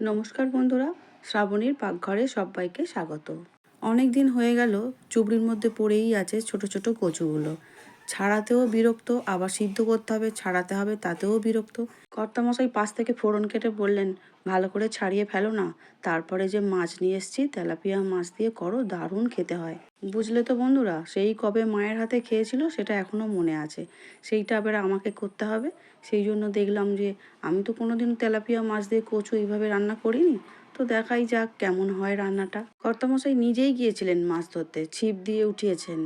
নমস্কার বন্ধুরা, শ্রাবণীর পাকঘরে সবাইকে স্বাগত। অনেক দিন হয়ে গেল, চুবড়ির মধ্যে পড়েই আছে ছোট ছোট কচুগুলো। ছাড়াতেও বিরক্ত, আবার সিদ্ধ করতে হবে, ছাড়াতে হবে, তাতেও বিরক্ত। কর্তামশাই পাশ থেকে ফোড়ন কেটে বললেন, ভালো করে ছাড়িয়ে ফেলো না, তারপরে যে মাছ নিয়ে এসেছি, তেলাপিয়া মাছ দিয়ে করো, দারুণ খেতে হয়। বুঝলে তো বন্ধুরা, সেই কবে মায়ের হাতে খেয়েছিল, সেটা এখনও মনে আছে। সেইটা আবার আমাকে করতে হবে। সেই জন্য দেখলাম যে, আমি তো কোনোদিন তেলাপিয়া মাছ দিয়ে কচু এইভাবে রান্না করিনি। তো দেখাই যাক কেমন হয় রান্নাটা। কর্তামশাই নিজেই গিয়েছিলেন মাছ ধরতে। ছিপ দিয়ে উঠিয়েছেন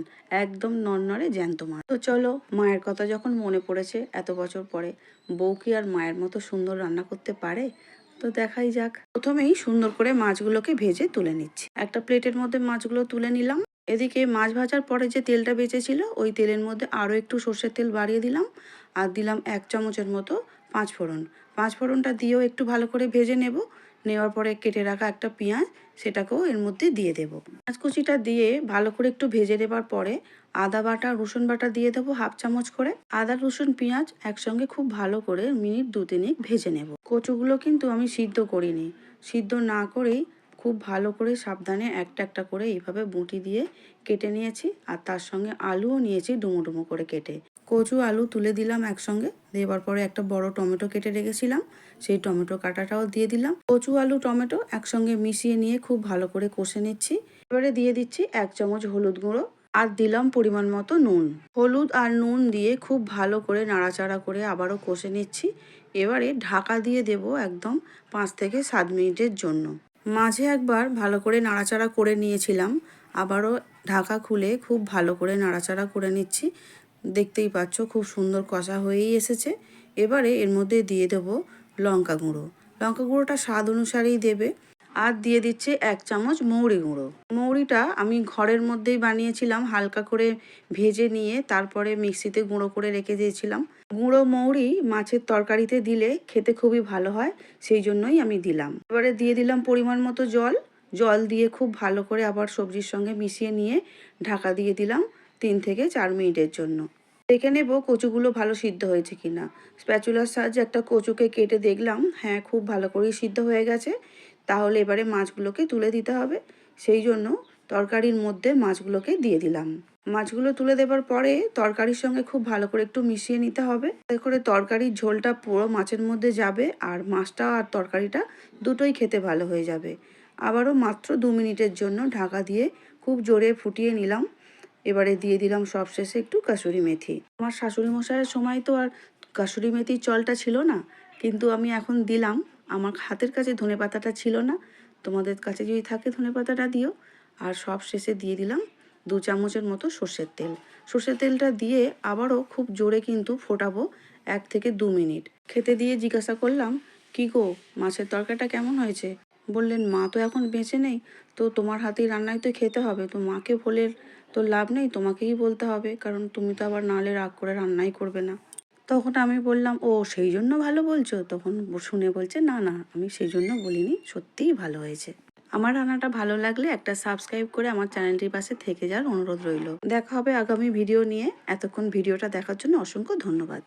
একদম নড়নড়ে জ্যান্ত মাছ। তো চলো, মায়ের কথা যখন মনে পড়েছে এত বছর পরে, বউ কি আর মায়ের মতো সুন্দর রান্না করতে পারে? তো দেখাই যাক। প্রথমেই সুন্দর করে মাছগুলোকে ভেজে তুলে নিচ্ছি। একটা প্লেটের মধ্যে মাছগুলো তুলে নিলাম। এদিকে মাছ ভাজার পরে যে তেলটা বেঁচেছিল, ওই তেলের মধ্যে আরও একটু সর্ষের তেল বাড়িয়ে দিলাম আর দিলাম এক চামচের মতো পাঁচ ফোড়ন পাঁচ ফোড়নটা দিয়েও একটু ভালো করে ভেজে নেব। নেওয়ার পরে কেটে রাখা একটা পেঁয়াজ, সেটাকেও এর মধ্যে দিয়ে দেব। পেঁয়াজ কুচিটা দিয়ে ভালো করে একটু ভেজে নেবার পরে আদা বাটা, রসুন বাটা দিয়ে দেবো হাফ চামচ করে। আদা, রসুন, পেঁয়াজ একসঙ্গে খুব ভালো করে মিনিট দু তিনেক ভেজে নেব। কচুগুলো কিন্তু আমি সিদ্ধ করিনি। সিদ্ধ না করেই খুব ভালো করে সাবধানে একটা একটা করে এইভাবে বুটি দিয়ে কেটে নিয়েছি আর তার সঙ্গে আলুও নিয়েছি ডুমো ডুমো করে কেটে। কচু আলু তুলে দিলাম একসঙ্গে দেওয়ার পরে একটা বড় টমেটো কেটে রেখেছিলাম, সেই টমেটো কাটাটাও দিয়ে দিলাম। কচু আলু, টমেটো একসঙ্গে মিশিয়ে নিয়ে খুব ভালো করে কষে নিচ্ছি। এবারে দিয়ে দিচ্ছি এক চামচ হলুদ গুঁড়ো আর দিলাম পরিমাণ মতো নুন। হলুদ আর নুন দিয়ে খুব ভালো করে নাড়াচাড়া করে আবারও কষে নিচ্ছি। এবারে ঢাকা দিয়ে দেব একদম পাঁচ থেকে সাত মিনিটের জন্য। মাঝে একবার ভালো করে নাড়াচাড়া করে নিয়েছিলাম। আবারও ঢাকা খুলে খুব ভালো করে নাড়াচাড়া করে নিচ্ছি। দেখতেই পাচ্ছ খুব সুন্দর কষা হয়েই এসেছে। এবারে এর মধ্যে দিয়ে দেবো লঙ্কা গুঁড়ো। লঙ্কা গুঁড়োটা স্বাদ অনুসারেই দেবে। আর দিয়ে দিচ্ছে এক চামচ মৌরি গুঁড়ো। মৌরিটা আমি ঘরের মধ্যেই বানিয়েছিলাম, হালকা করে ভেজে নিয়ে তারপরে মিক্সিতে গুঁড়ো করে রেখে দিয়েছিলাম। গুঁড়ো মৌরি মাছের তরকারিতে দিলে খেতে খুবই ভালো হয়, সেই জন্যই আমি দিলাম। এবারে দিয়ে দিলাম পরিমাণ মতো জল। জল দিয়ে খুব ভালো করে আবার সবজির সঙ্গে মিশিয়ে নিয়ে ঢাকা দিয়ে দিলাম তিন থেকে চার মিনিটের জন্য। দেখে নেব কচুগুলো ভালো সিদ্ধ হয়েছে কিনা। স্প্যাচুলার সাহায্যে একটা কচুকে কেটে দেখলাম হ্যাঁ খুব ভালো করেই সিদ্ধ হয়ে গেছে। তাহলে এবারে মাছগুলোকে তুলে দিতে হবে। সেই জন্য তরকারির মধ্যে মাছগুলোকে দিয়ে দিলাম। মাছগুলো তুলে দেবার পরে তরকারির সঙ্গে খুব ভালো করে একটু মিশিয়ে নিতে হবে। তাতে করে তরকারির ঝোলটা পুরো মাছের মধ্যে যাবে আর মাছটা আর তরকারিটা দুটোই খেতে ভালো হয়ে যাবে। আবারও মাত্র দু মিনিটের জন্য ঢাকা দিয়ে খুব জোরে ফুটিয়ে নিলাম। এবারে দিয়ে দিলাম সবশেষে একটু কাসুরি মেথি। আমার শাশুড়ি মশাইয়ের সময় তো আর কাসুরি মেথির চলটা ছিল না। কিন্তু আমি এখন দিলাম। আমার হাতের কাছে ধনে পাতাটা ছিল না। তোমাদের কাছে যদি থাকে ধনে পাতাটা দিও। আর সব শেষে দিয়ে দিলাম দু চামচের মতো সর্ষের তেল। সর্ষের তেলটা দিয়ে আবারও খুব জোরে কিন্তু ফোটাবো এক থেকে দু মিনিট। খেতে দিয়ে জিজ্ঞাসা করলাম, কি গো, মাছের তরকারিটা কেমন হয়েছে? বললেন, মা তো এখন বেঁচে নেই, তো তোমার হাতেই রান্নায় তো খেতে হবে। তো মাকে বলে তো লাভ নেই, তোমাকেই বলতে হবে। কারণ তুমি তো আবার নালে রাগ করে রান্নাই করবে না। তখন আমি বললাম, ও সেই জন্য ভালো বলছো? তখন শুনে বলছে, না না, আমি সেই জন্য বলিনি, সত্যিই ভালো হয়েছে। আমার রান্নাটা ভালো লাগলে একটা সাবস্ক্রাইব করে আমার চ্যানেলটির পাশে থেকে যাওয়ার অনুরোধ রইল। দেখা হবে আগামী ভিডিও নিয়ে। এতক্ষণ ভিডিওটা দেখার জন্য অসংখ্য ধন্যবাদ।